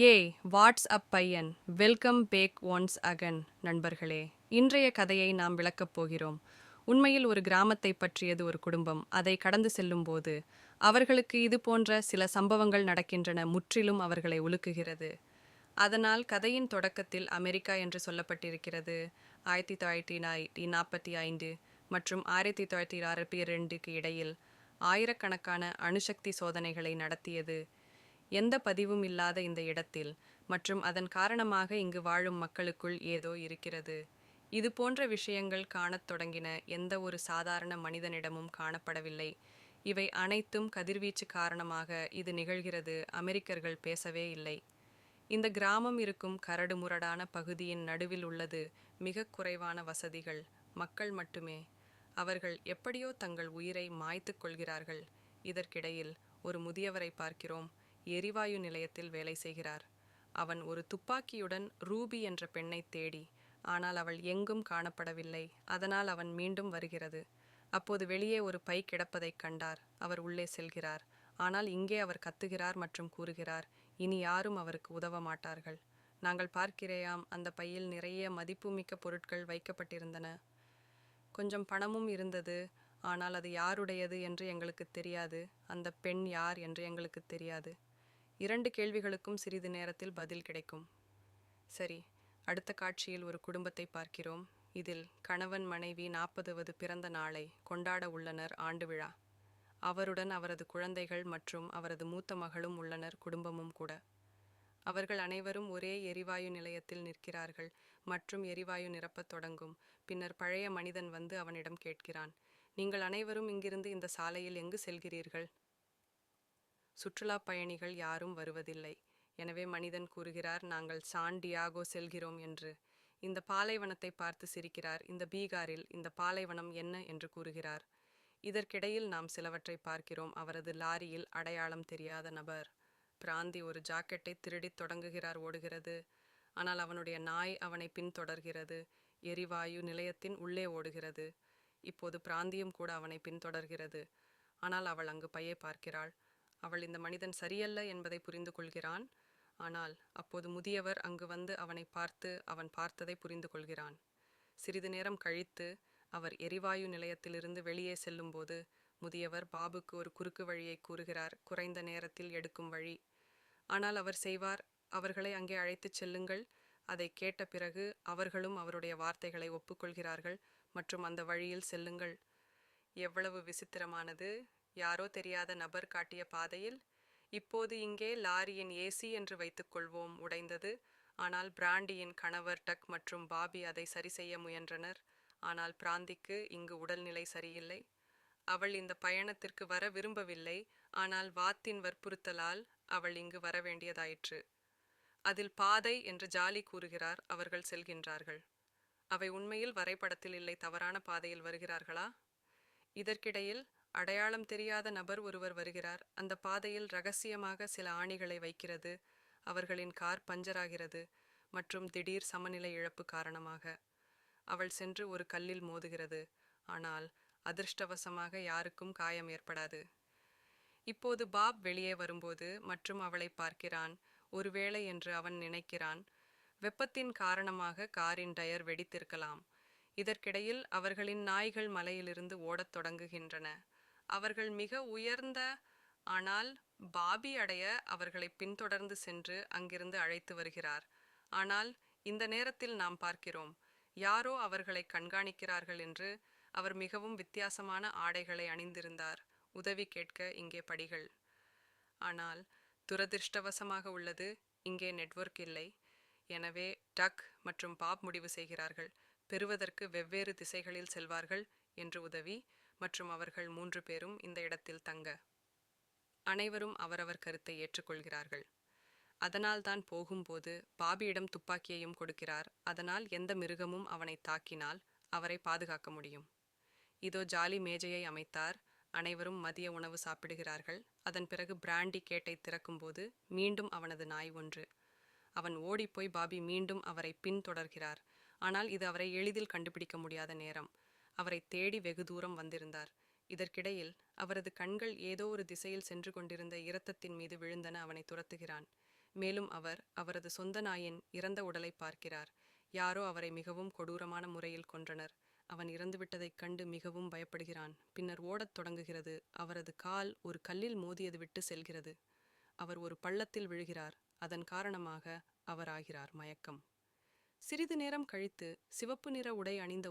ஏய் what's up பையன். Welcome back once அகன் நண்பர்களே. இன்றைய கதையை நாம் விளக்கப் போகிறோம். உண்மையில் ஒரு கிராமத்தை பற்றியது ஒரு குடும்பம். அதை கடந்து செல்லும்போது அவர்களுக்கு இது போன்ற சில சம்பவங்கள் நடக்கின்றன முற்றிலும் அவர்களை உலுக்குகிறது. அதனால் கதையின் தொடக்கத்தில் அமெரிக்கா என்று சொல்லப்பட்டிருக்கிறது. ஆயிரத்தி தொள்ளாயிரத்தி நாய் நாற்பத்தி ஐந்து மற்றும் ஆயிரத்தி தொள்ளாயிரத்தி அறுபத்தி ரெண்டுக்கு இடையில் ஆயிரக்கணக்கான அணுசக்தி சோதனைகளை நடத்தியது எந்த பதிவும் இல்லாத இந்த இடத்தில் மற்றும் அதன் காரணமாக இங்கு வாழும் மக்களுக்குள் ஏதோ இருக்கிறது. இது போன்ற விஷயங்கள் காணத் தொடங்கின எந்த ஒரு சாதாரண மனிதனிடமும் காணப்படவில்லை. இவை அனைத்தும் கதிர்வீச்சு காரணமாக இது நிகழ்கிறது அமெரிக்கர்கள் பேசவே இல்லை. இந்த கிராமம் இருக்கும் கரடு முரடான பகுதியின் நடுவில் உள்ளது மிக குறைவான வசதிகள். மக்கள் மட்டுமே. அவர்கள் எப்படியோ தங்கள் உயிரை மாய்த்துக் கொள்கிறார்கள். இதற்கிடையில் ஒரு முதியவரை பார்க்கிறோம். எரிவாயு நிலையத்தில் வேலை செய்கிறார். அவன் ஒரு துப்பாக்கியுடன் ரூபி என்ற பெண்ணை தேடி ஆனால் அவள் எங்கும் காணப்படவில்லை. அதனால் அவன் மீண்டும் வருகிறது. அப்போது வெளியே ஒரு பை கிடப்பதைக் கண்டார். அவர் உள்ளே செல்கிறார். ஆனால் இங்கே அவர் கத்துகிறார் மற்றும் கூறுகிறார் இனி யாரும் அவருக்கு உதவ மாட்டார்கள். நாங்கள் பார்க்கிறேயாம் அந்த பையில் நிறைய மதிப்புமிக்க பொருட்கள் வைக்கப்பட்டிருந்தன. கொஞ்சம் பணமும் இருந்தது. ஆனால் அது யாருடையது என்று எங்களுக்கு தெரியாது. அந்த பெண் யார் என்று எங்களுக்கு தெரியாது. இரண்டு கேள்விகளுக்கும் சிறிது நேரத்தில் பதில் கிடைக்கும். சரி அடுத்த காட்சியில் ஒரு குடும்பத்தை பார்க்கிறோம். இதில் கணவன் மனைவி நாற்பதுவது பிறந்த நாளை கொண்டாட உள்ளனர் ஆண்டு விழா. அவருடன் அவரது குழந்தைகள் மற்றும் அவரது மூத்த மகளும் உள்ளனர் குடும்பமும் கூட. அவர்கள் அனைவரும் ஒரே எரிவாயு நிலையத்தில் நிற்கிறார்கள். மற்றும் எரிவாயு நிரப்பத் தொடங்கும். பின்னர் பழைய மனிதன் வந்து அவனிடம் கேட்கிறான் நீங்கள் அனைவரும் இங்கிருந்து இந்த சாலையில் எங்கு செல்கிறீர்கள்? சுற்றுலா பயணிகள் யாரும் வருவதில்லை. எனவே மனிதன் கூறுகிறார் நாங்கள் சான் டியாகோ செல்கிறோம் என்று. இந்த பாலைவனத்தை பார்த்து சிரிக்கிறார். இந்த பீகாரில் இந்த பாலைவனம் என்ன என்று கூறுகிறார். இதற்கிடையில் நாம் சிலவற்றை பார்க்கிறோம். அவரது லாரியில் அடையாளம் தெரியாத நபர். பிராந்தி ஒரு ஜாக்கெட்டை திருடித் தொடங்குகிறார் ஓடுகிறது. ஆனால் அவனுடைய நாய் அவனை பின்தொடர்கிறது. எரிவாயு நிலையத்தின் உள்ளே ஓடுகிறது. இப்போது பிராந்தியம் கூட அவனை பின்தொடர்கிறது. ஆனால் அவள் அங்கு பையை பார்க்கிறாள். அவள் இந்த மனிதன் சரியல்ல என்பதை புரிந்து கொள்கிறான். ஆனால் அப்போது முதியவர் அங்கு வந்து அவனை பார்த்து அவன் பார்த்ததை புரிந்து கொள்கிறான். சிறிது நேரம் கழித்து அவர் எரிவாயு நிலையத்திலிருந்து வெளியே செல்லும்போது முதியவர் பாபுக்கு ஒரு குறுக்கு வழியை கூறுகிறார். குறைந்த நேரத்தில் எடுக்கும் வழி. ஆனால் அவர் செய்வார். அவர்களை அங்கே அழைத்துச் செல்லுங்கள் அதை கேட்ட பிறகு அவர்களும் அவருடைய வார்த்தைகளை ஒப்புக்கொள்கிறார்கள். மற்றும் அந்த வழியில் செல்லுங்கள். எவ்வளவு விசித்திரமானது. யாரோ தெரியாத நபர் காட்டிய பாதையில் இப்போது இங்கே லாரியின் ஏசி என்று வைத்துக்கொள்வோம் உடைந்தது. ஆனால் பிராண்டியின் கணவர் டக் மற்றும் பாபி அதை சரி செய்ய முயன்றனர். ஆனால் பிராந்திக்கு இங்கு உடல்நிலை சரியில்லை. அவள் இந்த பயணத்திற்கு வர விரும்பவில்லை. ஆனால் வாத்தின் வற்புறுத்தலால் அவள் இங்கு வர வேண்டியதாயிற்று. அதில் பாதை என்று ஜாலி கூறுகிறார் அவர்கள் செல்கின்றார்கள். அவை உண்மையில் வரைபடத்தில் இல்லை தவறான பாதையில் வருகிறார்களா? இதற்கிடையில் அடையாளம் தெரியாத நபர் ஒருவர் வருகிறார். அந்த பாதையில் ரகசியமாக சில ஆணிகளை வைக்கிறது. அவர்களின் கார் பஞ்சராகிறது. மற்றும் திடீர் சமநிலை இழப்பு காரணமாக. அவள் சென்று ஒரு கல்லில் மோதுகிறது. ஆனால் அதிர்ஷ்டவசமாக யாருக்கும் காயம் ஏற்படாது. இப்போது பாப் வெளியே வரும்போது மற்றும் அவளை பார்க்கிறான். ஒருவேளை என்று அவன் நினைக்கிறான். வெப்பத்தின் காரணமாக காரின் டயர் வெடித்திருக்கலாம். இதற்கிடையில் அவர்களின் நாய்கள் மலையிலிருந்து ஓடத் தொடங்குகின்றன. அவர்கள் மிக உயர்ந்த ஆனால் பாபி அடைய அவர்களை பின்தொடர்ந்து சென்று அங்கிருந்து அழைத்து வருகிறார். ஆனால் இந்த நேரத்தில் நாம் பார்க்கிறோம் யாரோ அவர்களை கண்காணிக்கிறார்கள் என்று அவர் மிகவும் வித்தியாசமான ஆடைகளை அணிந்திருந்தார். உதவி கேட்க இங்கே படிகள். ஆனால் துரதிர்ஷ்டவசமாக உள்ளது இங்கே நெட்வொர்க் இல்லை. எனவே டக் மற்றும் பாப் முடிவு செய்கிறார்கள். பெறுவதற்கு வெவ்வேறு திசைகளில் செல்வார்கள் என்று உதவி மற்றும் அவர்கள் மூன்று பேரும் இந்த இடத்தில் தங்க அனைவரும் அவரவர் கருத்தை ஏற்றுக்கொள்கிறார்கள். அதனால்தான் போகும்போது பாபியிடம் துப்பாக்கியையும் கொடுக்கிறார். அதனால் எந்த மிருகமும் அவனை தாக்கினால் அவரை பாதுகாக்க முடியும். இதோ ஜாலி மேஜையை அமைத்தார். அனைவரும் மதிய உணவு சாப்பிடுகிறார்கள். அதன் பிறகு பிராண்டி கேட்டை திறக்கும்போது மீண்டும் அவனது நாய் ஒன்று. அவன் ஓடிப்போய் பாபி மீண்டும் அவரை பின்தொடர்கிறார். ஆனால் இது அவரை எளிதில் கண்டுபிடிக்க முடியாத நேரம். அவரை தேடி வெகு தூரம் வந்திருந்தார். இதற்கிடையில் அவரது கண்கள் ஏதோ ஒரு திசையில் சென்று கொண்டிருந்த இரத்தத்தின் மீது விழுந்தன அவனை துரத்துகிறான். மேலும் அவர் அவரது சொந்த நாயின் இறந்த உடலை பார்க்கிறார். யாரோ அவரை மிகவும் கொடூரமான முறையில் கொன்றனர். அவன் இறந்துவிட்டதைக் கண்டு மிகவும் பயப்படுகிறான். பின்னர் ஓடத் தொடங்குகிறது. அவரது கால் ஒரு கல்லில் மோதியது விட்டு செல்கிறது. அவர் ஒரு பள்ளத்தில் விழுகிறார். அதன் காரணமாக அவர் ஆகிறார் மயக்கம். சிறிது நேரம் கழித்து சிவப்பு நிற உடை அணிந்த